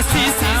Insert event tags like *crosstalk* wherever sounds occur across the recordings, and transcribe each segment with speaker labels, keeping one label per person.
Speaker 1: se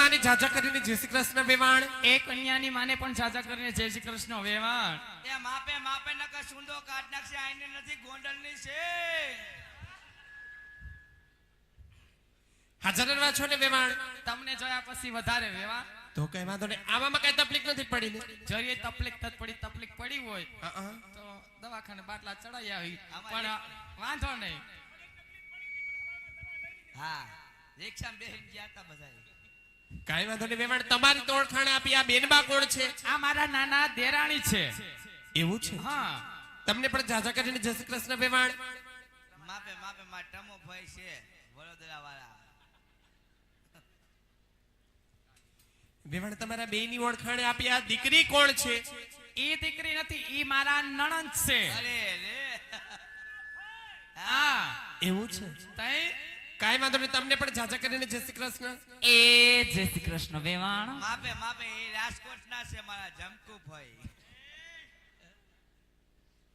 Speaker 1: માને જાજા કરીને જય શ્રી કૃષ્ણ વેવાણ.
Speaker 2: એ કન્યાની માને પણ જાજા કરીને જય શ્રી કૃષ્ણ વેવાણ.
Speaker 3: એ માપે માપે નકર સુંદો કાઢ નાખશે આઈને નથી ગોંડલની છે.
Speaker 1: હાજર ને વેવાણ?
Speaker 2: તમને જોયા પછી વધારે વેવાણ.
Speaker 1: તો કઈ વાંધો નહીં. આવામાં કઈ તકલીફ નથી પડી ને
Speaker 2: જરીએ તકલીફ થત પડી તકલીફ પડી હોય. તો દવાખાને બાટલા ચડાઈ આવી. પણ વાંધો નહીં.
Speaker 3: હા રિક્ષામાં બેહીને ગયા હતા બધા
Speaker 1: કાંઈ વાંધો નહીં વેવાણ તમારી તો ઓળખાણ આપી આ બેનબા કોણ છે?
Speaker 2: આ મારા નાના દેરાણી છે.
Speaker 1: એવું છે?
Speaker 2: હા.
Speaker 1: તમને પણ જાજા કરીને જય શ્રી કૃષ્ણ વેવાણ.
Speaker 3: માપે માપે માં ટમો ભાઈ છે વડોદરા વાળા
Speaker 1: વેવાણ તમારા બેની ઓળખાણ આપી આ દીકરી કોણ છે?
Speaker 2: એ દીકરી નથી ઈ મારા નણંદ છે.
Speaker 3: અરે રે.
Speaker 2: હા.
Speaker 1: એવું છે?
Speaker 2: તઈ
Speaker 1: કાંઈ વાંધો નહીં તમને પણ જાજા કરીને જય શ્રી કૃષ્ણ.
Speaker 4: એ જય શ્રી કૃષ્ણ વેવાણ.
Speaker 3: માપે માપે એ રાજકોટના છે મારા જમકુ ભાઈ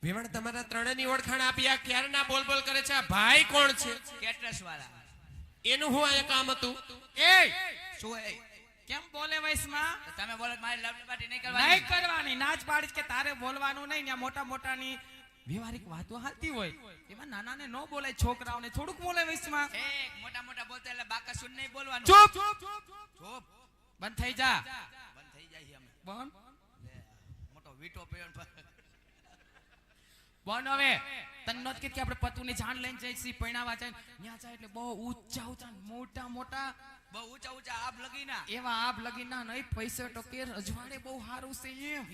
Speaker 1: વેવાણ તમારા ત્રણેયની ઓળખાણ આપી આ ક્યારના બોલ બોલ કરે છે? આ ભાઈ કોણ છે?
Speaker 3: કેટરસ વાળા
Speaker 1: એનું હું અહીંયા કામ હતું?
Speaker 2: એ!
Speaker 3: શું એ?
Speaker 2: કેમ બોલે વયસમાં
Speaker 3: તમે બોલો મારી લવની પાર્ટી નહીં
Speaker 2: નહીં
Speaker 3: કરવાની.
Speaker 2: કરવાની નાચ પાડીશ કે તારે બોલવાનું નહીં ને મોટા મોટાની વ્યવહારિક વાતો હાલતી હોય. એમાં નાનાને ન બોલાય છોકરાઓને થોડુંક બોલે વયસમાં.
Speaker 3: મોટા મોટા બોલતા એટલે બાકસુર નહીં બોલવાનું.
Speaker 2: ચૂપ!
Speaker 3: ચૂપ
Speaker 2: બંધ થઈ જા.
Speaker 3: બંધ થઈ જાય અમે.
Speaker 2: બંધ?
Speaker 3: મોટો વીટો પહેર્યો ને
Speaker 2: હવે. તને નત કે આપણે પતુની જાણ લઈને જઈશી પૈણાવા જાય ત્યાં જાય એટલે બહુ ઊંચા ઊંચા મોટા મોટા
Speaker 3: બહુ ઊંચા ઊંચા આપ લગી ના
Speaker 2: એવા આપ લગી ના નહીં પૈસા ટકે રજવાડે બહુ સારું છે એમ.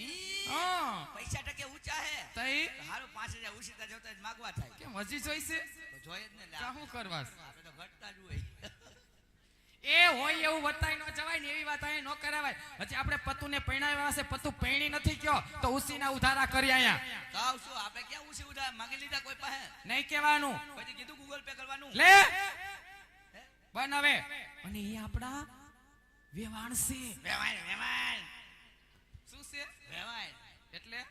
Speaker 2: હા.
Speaker 3: પૈસા ટકે ઊંચા હે.
Speaker 2: તઈ?
Speaker 3: હારું પાંચ હજાર ઉછીતા જોતા જ માગવા થાય.
Speaker 2: કેમ હજી જોઈશે?
Speaker 3: જોઈએ જ ને
Speaker 2: શું કરવા
Speaker 3: આપણે તો ઘટતા જ હોય.
Speaker 2: એ હોય એવું વતાય ન જવાય ને એવી વાત અહીંયા ન કરાવાય. હજી આપણે પતુને પૈણાવ્યા છે પતુ પૈણી નથી કયો તો ઉસીના ઉધારા કરી અહીંયા
Speaker 3: કાવ શું આપણે ક્યાં ઉસી ઉધારા માંગી લીધા કોઈ પાસે?
Speaker 2: નહીં કહેવાનું.
Speaker 3: પછી કીધું ગૂગલ પે કરવાનું.
Speaker 2: લે! બન હવે અને એ આપણા વેવાણ છે.
Speaker 3: વેવાણ વેવાણ.
Speaker 2: શું છે?
Speaker 3: વેવાણ.
Speaker 2: એટલે?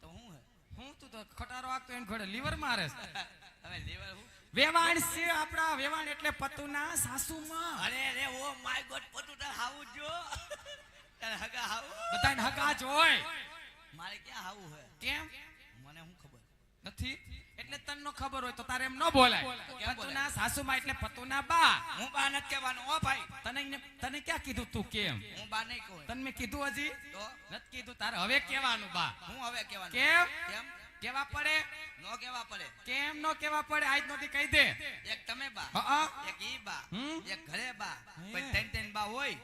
Speaker 3: તો હું હું.
Speaker 2: તું તો ખટારો આગતો એને ઘડે લીવર મારે. *laughs*
Speaker 3: હવે લીવર હું?
Speaker 2: વેવાણ છે આપણા વેવાણ એટલે પતુના સાસુમાં.
Speaker 3: અરે રે ઓ માય ગોડ પતુ તાર હાવું જો. *laughs* તાર હગા હાવું
Speaker 2: બધાને હગા જ હોય.
Speaker 3: મારે ક્યાં હાવું હોય
Speaker 2: કેમ?
Speaker 3: મને હું ખબર?
Speaker 2: નથી? એટલે તને ખબર હોય તો તારે એમ ન બોલાય. પતુના સાસુમાં એટલે પતુના બા.
Speaker 3: હું બા નથી કહેવાનું ઓ ભાઈ
Speaker 2: તને તને ક્યાં કીધું તું કેમ?
Speaker 3: હું બા નહીં કહું
Speaker 2: તને મેં કીધું હજી? નથી કીધું તારે હવે કહેવાનું બા.
Speaker 3: હું હવે કહેવાનું.
Speaker 2: કેમ?
Speaker 3: કેમ?
Speaker 2: કેવા પડે?
Speaker 3: નો કેવા પડે.
Speaker 2: કેમ નો કેવા પડે? આજ નોતી કહી દે.
Speaker 3: એક તમે બા
Speaker 2: હા
Speaker 3: એક ઈ બા એક ઘરે બા. પણ ત્રણ ત્રણ બા હોય.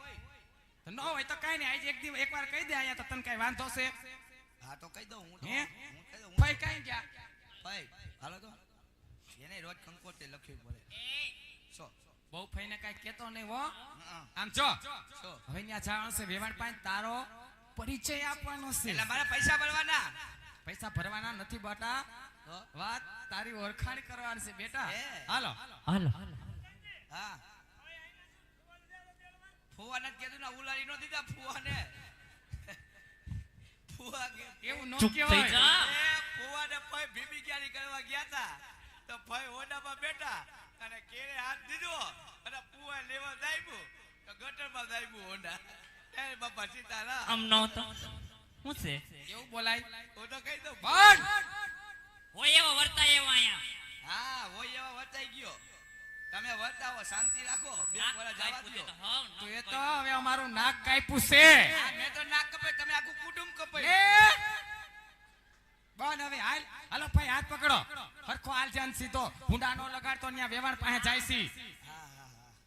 Speaker 2: તો ન હોય તો કઈ નહીં. આજ એક દિવસ એકવાર કહી દે અહીંયા તો તને કઈ વાંધો છે?
Speaker 3: હા તો કહી દઉં હું
Speaker 2: હું?
Speaker 3: કહી દઉં
Speaker 2: ભાઈ કઈ ગયા?
Speaker 3: ભાઈ હાલો તો. એને રોજ કંકોતે લખવી પડે. સો
Speaker 2: બહુ ફઈને કઈ કેતો નહીં હો. આમ જો. હવે ત્યાં જવાનું છે વેવાણ પાસે તારો પરિચય આપવાનો છે.
Speaker 3: એટલે મારા પૈસા ભરવાના.
Speaker 2: પૈસા ભરવાના નથી બટા. વાત તારી ઓળખાણ કરવાની છે બેટા.
Speaker 3: હે.
Speaker 2: હાલો.
Speaker 4: હાલો.
Speaker 3: હા. ફુવાને જ કીધું ને ઉલારી નો દીધા ફુવાને. ફુવા
Speaker 2: એવું ન
Speaker 4: ચૂપ થઈ
Speaker 2: કહેવાય.
Speaker 3: ભાઈ ભીમી ક્યારી કરવા ગયા તા? તો ફય ઓડામાં બેઠા અને કેરે હાથ દીધો અને પુવા લેવા દાઈબુ તો ગટરમાં દાઈબુ ઓડા ત્યારે બાપા સીતારામ.
Speaker 4: આમ નહોતો શું છે?
Speaker 2: એવું બોલાય?
Speaker 3: હું તો કહી દઉં
Speaker 2: ભણ
Speaker 4: હોય એવો વર્તાય એવો અહીંયા.
Speaker 3: હા હોય એવા વર્તાઈ ગયો. તમે વર્તાવો શાંતિ રાખો. બે
Speaker 4: નાક
Speaker 3: જવા દો
Speaker 4: તો
Speaker 2: એ તો હવે અમારું નાક કાપ્યું છે.
Speaker 3: મેં તો નાક કપાય તમે આખું કુટુંબ કપાય.
Speaker 2: બંધ હવે હાલ. હાલો ભાઈ હાથ પકડો. હરખો હાલ જાન સીધો. હુંડા નો લગાડતો ત્યાં વેવાણ પાસે જાય છી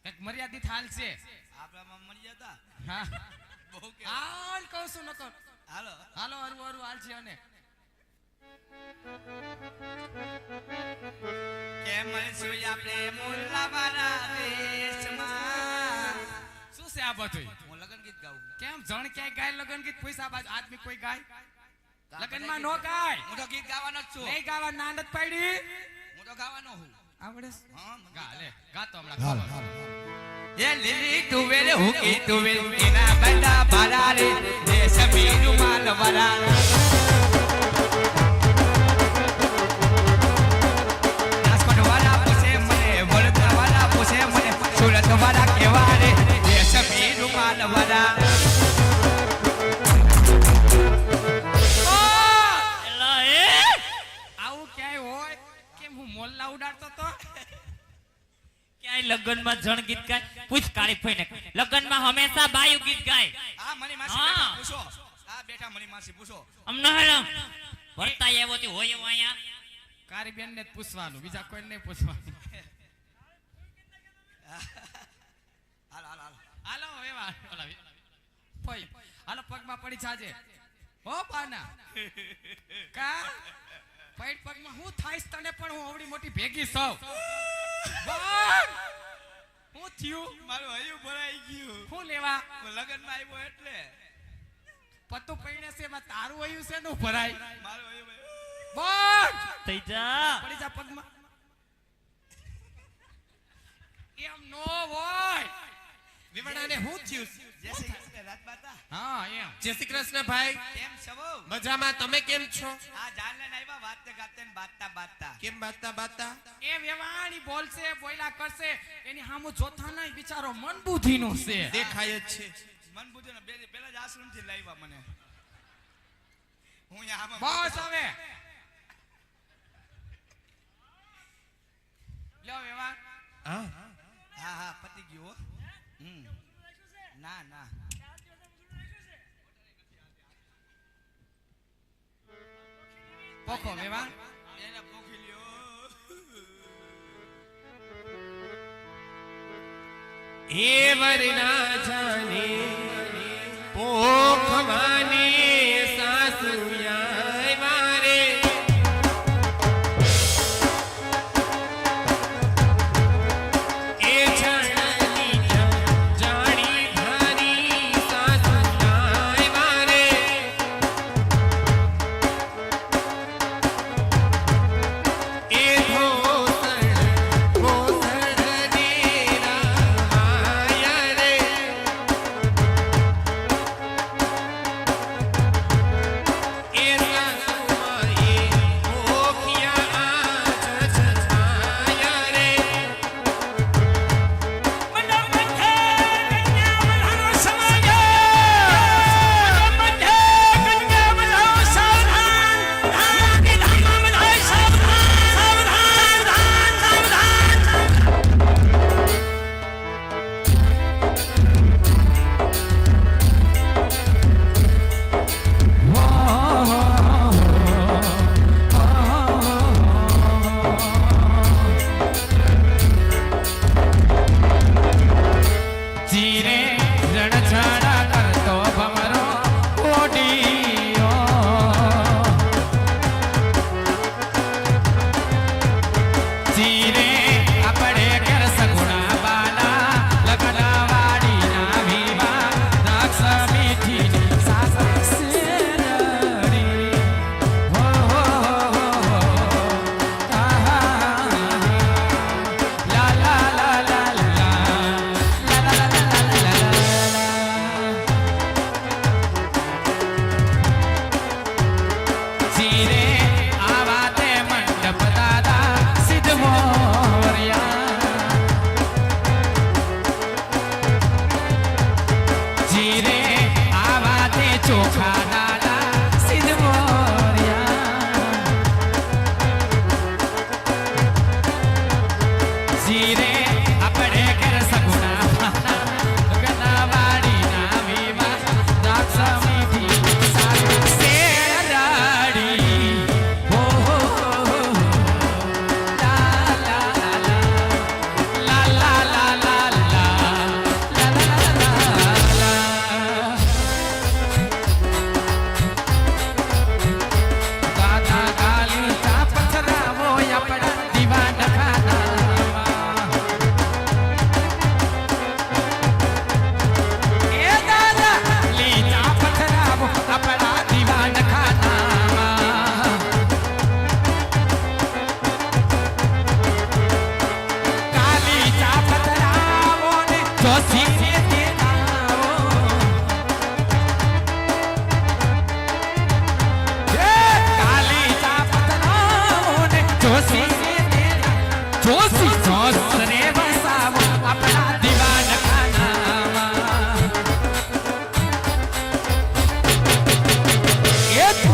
Speaker 2: એક મર્યાદિત હાલ છે.
Speaker 3: આપણામાં
Speaker 2: હા.
Speaker 3: બહુ કે.
Speaker 2: હાલ કહું છું નકો
Speaker 3: હાલો.
Speaker 2: હાલો હરવું હરવું હાલ છે અને.
Speaker 3: કેમ છું આપણે મુલ્લાવાળા દેશમાં?
Speaker 2: શું છે આ બધું
Speaker 3: હું લગન ગીત ગાઉં
Speaker 2: કેમ? જણ ક્યાંય ગાય લગન ગીત પૈસા બાજુ આદમી કોઈ ગાય? લગનમાં નો ગાય
Speaker 3: હું તો ગીત ગાવાનો જ છું.
Speaker 2: નહીં ગાવા નાનત પાડી
Speaker 3: હું તો ગાવાનો હું.
Speaker 2: આવડે
Speaker 3: હા
Speaker 2: ગા લે ગા તો હમણાં ખબર.
Speaker 3: એ લીલી તુવેલ હુકી તુવેલ એના બંડા ભરારે દેશ બીનું માલ વરારે
Speaker 4: લગ્નમાં જણ ગીત ગાય પૂછ કાળી ફઈને. લગ્નમાં હંમેશા બાયું ગીત ગાય.
Speaker 3: આ મની માસી બેઠા પૂછો. આ બેઠા મની માસી પૂછો.
Speaker 4: અમને હેલો વર્તાય એવો થી હોય એવો અહીંયા.
Speaker 2: કારી બેન ને પૂછવાનું બીજા કોઈને નહીં પૂછવાનું.
Speaker 3: હાલો હાલો હાલો.
Speaker 2: હાલો એવા ફોઈ. હાલો પગમાં પડી જાજે. હો પાના. કા? પૈડ પગમાં હું થાઈશ તને પણ હું આવડી મોટી ભેગી સૌ *laughs* હું થયું?
Speaker 3: મારું હયું ભરાઈ ગયું.
Speaker 2: શું લેવા?
Speaker 3: હું લગનમાં આવ્યો એટલે.
Speaker 2: પતું પૈણે છે એમાં તારું હયું છે નું ભરાય
Speaker 3: મારું હયું.
Speaker 2: બોલ!
Speaker 4: થઈ જા.
Speaker 2: પડી જા પગમાં. એમ નો હોય.
Speaker 1: વિવડાને હું થયું?
Speaker 3: જય શ્રી કૃષ્ણ રાજમાતા
Speaker 2: હા એમ.
Speaker 1: જય શ્રી કૃષ્ણ ભાઈ.
Speaker 3: કેમ છો
Speaker 1: મજામાં. તમે કેમ છો?
Speaker 3: આ જાનને નાઈવા વાતતે ગાતે ને બાતતા બાતતા.
Speaker 1: કેમ બાતતા બાતતા?
Speaker 2: એ વેવાણી બોલશે બોયલા કરશે. એની સામુ જોતા નહીં બિચારો મન બુદ્ધિનો છે.
Speaker 1: દેખાય જ છે.
Speaker 3: મન બુદ્ધિ ને બે- પેલા જ આશ્રમથી લાવ્યા મને. હું અહીંયા
Speaker 2: બસ હવે. લ્યો વેવા
Speaker 1: હા.
Speaker 3: હા હા પતી ગયું હમ. ના ના.
Speaker 2: પોખો મેવા
Speaker 3: એને પોખી લ્યો.
Speaker 1: હે વરના જાને પોખવાની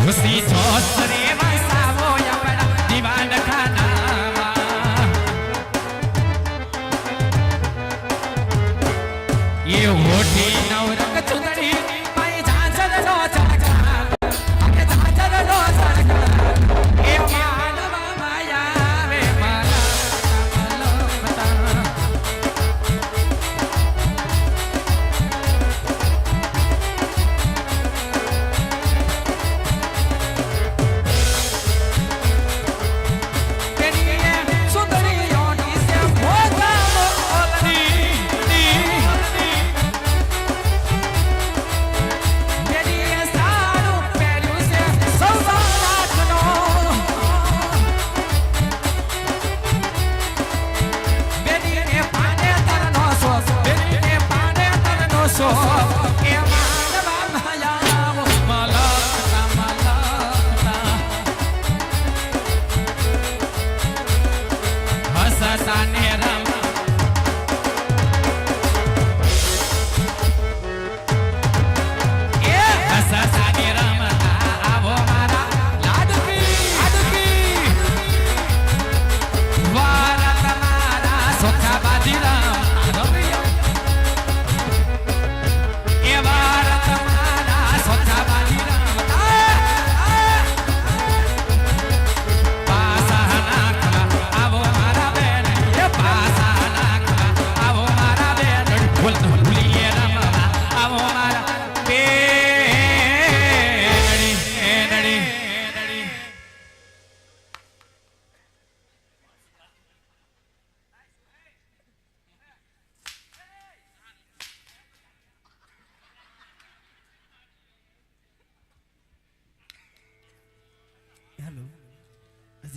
Speaker 2: खुशी
Speaker 5: तो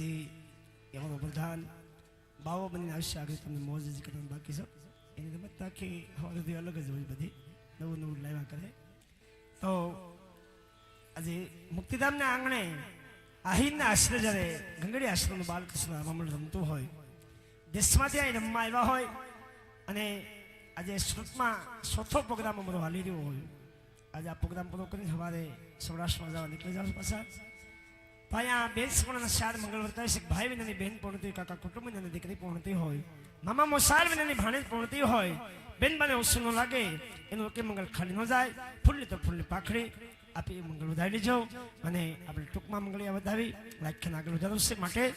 Speaker 5: હજી એવાનો પ્રધાન બાવો બનીને આવશે. આગળ તમને મોજ જ બાકી છે. એની રમત આખી હવાથી અલગ જ હોય બધી. નવું નવું લાવ્યા કરે. તો આજે મુક્તિધામના આંગણે આહીરના આશ્રય જ્યારે ગંગડી આશ્રમનું બાલકૃષ્ણ રમણ રમતું હોય દેશમાંથી અહીં રમવા આવ્યા હોય અને આજે સુરતમાં ચોથો પ્રોગ્રામ અમારો હાલી રહ્યો હોય. આજે આ પ્રોગ્રામ પૂરો કરીને સવારે સૌરાષ્ટ્રમાં જવા નીકળી જાવ પાછા. ભાઈ આ બેન સુવર્ણ સાર મંગળ વર્તાય છે. ભાઈ વિનાની બેન પહોંચતી કાકા કુટુંબ વિનાની દીકરી પહોંચતી હોય. મામા મોસાર વિનાની ભાણેજ પહોંચતી હોય. બેન બને ઓછું ન લાગે. એનું કે મંગળ ખાલી ન જાય. ફૂલની તો ફૂલની પાખડી. આપી એ મંગળ વધારી લેજો. અને આપણે ટૂંકમાં મંગળિયા વધાવી વ્યાખ્યાન આગળ વધારવું છે માટે.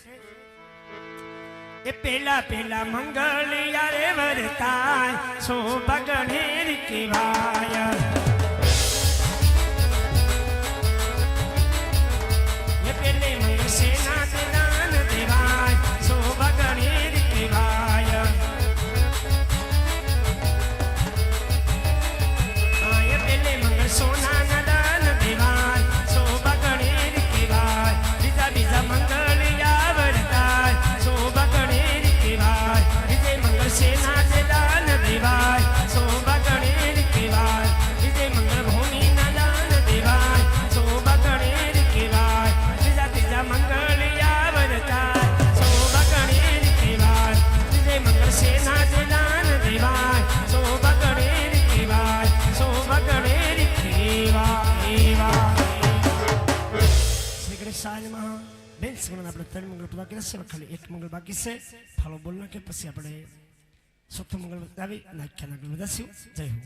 Speaker 5: એ પેલા પેલા મંગળિયા રે વરતાય. સો બગડે કહેવાય. પેલે ત્રણ મંગળ કર્યા છે ખાલી એક મંગળ બાકી છે ફાળો બોલ નાખે પછી આપણે ચોથું મંગળ બતાવી નાખ્યા આગળ વધારશું જય હો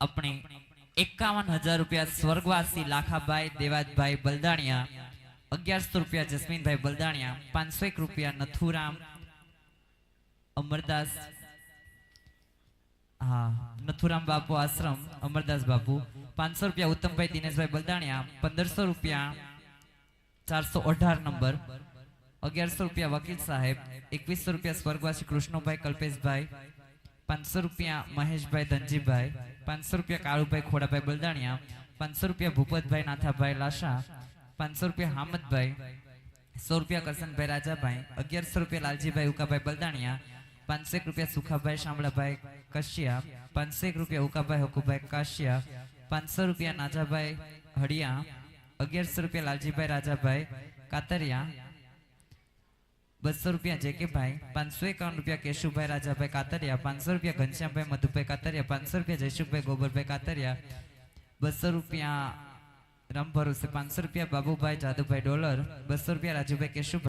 Speaker 4: આપણે એકાવન હજાર રૂપિયા સ્વર્ગવાસી લાખાભાઈ દેવાજભાઈ બલદાણિયા અગિયારસો રૂપિયા જસ્મીનભાઈ બલદાણિયા પાંચસો એક રૂપિયા નથુરામ અમરદાસ હા, નથુરામ બાપુ આશ્રમ, અમરદાસ બાપુ, પાંચસો રૂપિયા ઉત્તમભાઈ દિનેશભાઈ બલદાણિયા, પંદરસો રૂપિયા ચારસો અઢાર નંબર, અગિયારસો રૂપિયા વકીલ સાહેબ, એકવીસો રૂપિયા સ્વર્ગવાસી કૃષ્ણભાઈ કલ્પેશભાઈ, પાંચસો રૂપિયા મહેશભાઈ ધનજીભાઈ, પાંચસો રૂપિયા કાળુભાઈ ખોડાભાઈ બલદાણિયા, પાંચસો રૂપિયા ભૂપતભાઈ નાથાભાઈ લાશા, પાંચસો રૂપિયા હામદભાઈ, સો રૂપિયા કરસનભાઈ રાજાભાઈ, અગિયારસો રૂપિયા લાલજીભાઈ ઉકાભાઈ બલદાણિયા પાંચસો એક રૂપિયા સુખાભાઈ શામળાભાઈ કશિયા પાંચસો એક રૂપિયા ઉકાભાઈ હકુભાઈ કાશિયા પાંચસો રૂપિયા નાજાભાઈ હડિયા અગિયારસો રૂપિયા લાલજીભાઈ રાજાભાઈ કાતરિયા બસો રૂપિયા જે કે ભાઈ પાંચસો એકાવન રૂપિયા કેશુભાઈ રાજાભાઈ કાતરિયા પાંચસો રૂપિયા ઘનશ્યામભાઈ મધુભાઈ કાતરિયા પાંચસો રૂપિયા જયશુભાઈ ગોબરભાઈ કાતરિયા બસો રૂપિયા રામ ભરોસે પાંચસો રૂપિયા બાબુભાઈ જાદુભાઈ ડોલર બસો રૂપિયા રાજુભાઈ કેશુભાઈ